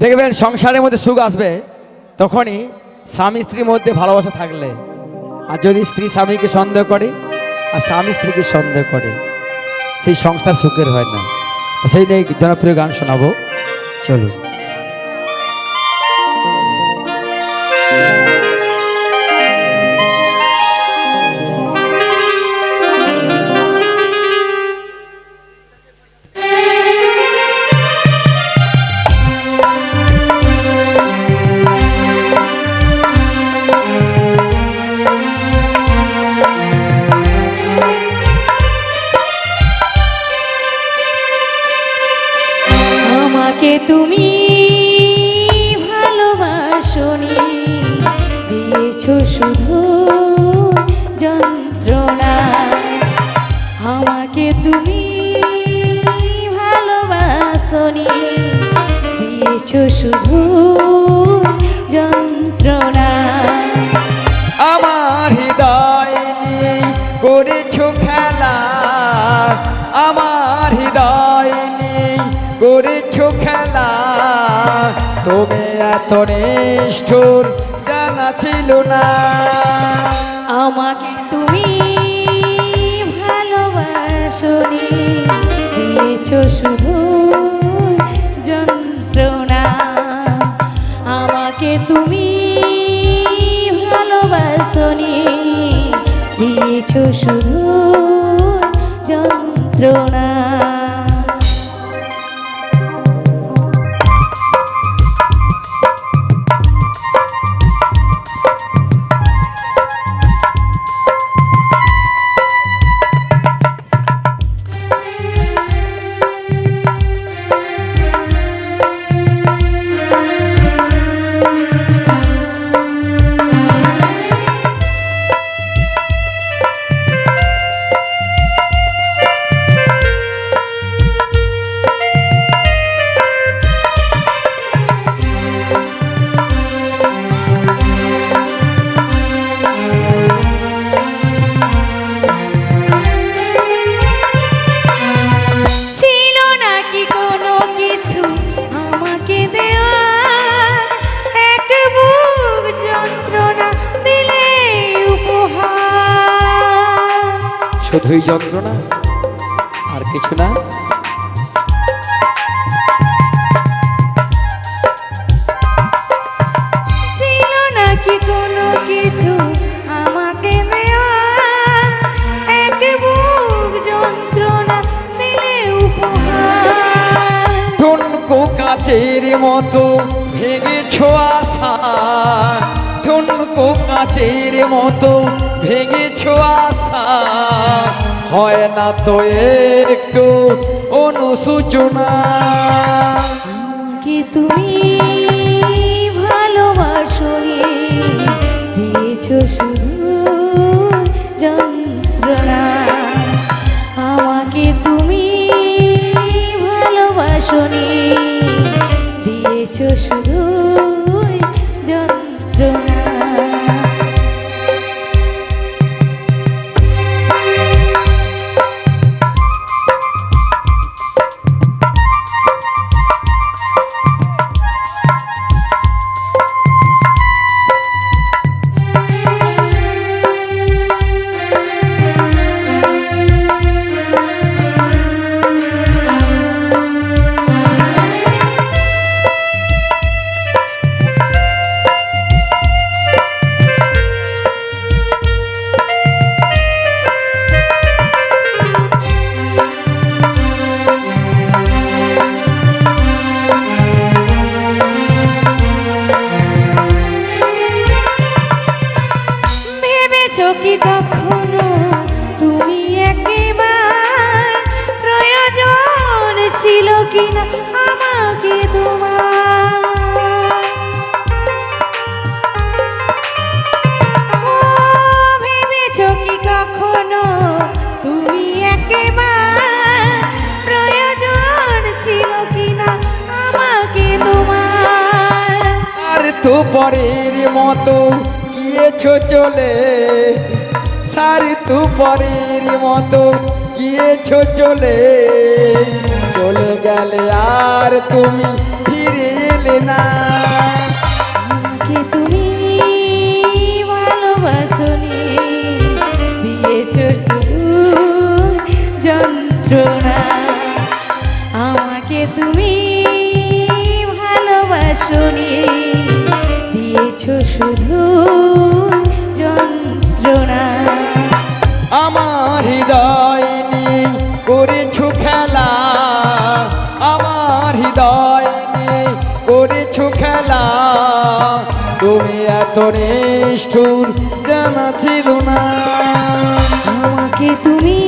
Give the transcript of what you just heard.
দেখবেন সংসারের মধ্যে সুখ আসবে, তখনই স্বামী স্ত্রীর মধ্যে ভালোবাসা থাকলে। আর যদি স্ত্রী স্বামীকে সন্দেহ করে, আর স্বামী স্ত্রীকে সন্দেহ করে, সেই সংসার সুখের হয় না। সেই নিয়ে জনপ্রিয় গান শোনাবো। চলুন। শুধু যন্ত্রণা। আমার হৃদয় নিয়ে করেছ খেলা। আমার হৃদয় নিয়ে করেছ খেলা। তুমি এত নিষ্ঠুর জানা ছিল না। আমাকে তুমি ভালোবাসনি দিয়েছ শুধু দিয়েছ শুধু যন্ত্রণা। শুধুই যন্ত্রণা আর কিছু না। কাচের মতো ভেঙেছো আশা ঠুনকো কাচের মতো ভেঙেছো আশা হয় না তো একটু অনুসূচনা। কি তুমি মতো গিয়েছো চলে, সার তু পরের মতো গিয়েছো চলে। চলে গেলে আর তুমি ফিরে পেলে না। তুমি ভালোবাসনি, দিয়েছ যন্ত্রণা। আমাকে তুমি ভালোবাসনি। দিয়েছ শুধু যন্ত্রণা। আমার হৃদয় নিয়ে করেছ খেলা। আমার হৃদয় নিয়ে করেছ খেলা। তুমি এত নিষ্ঠুর জানা ছিল না। আমাকে তুমি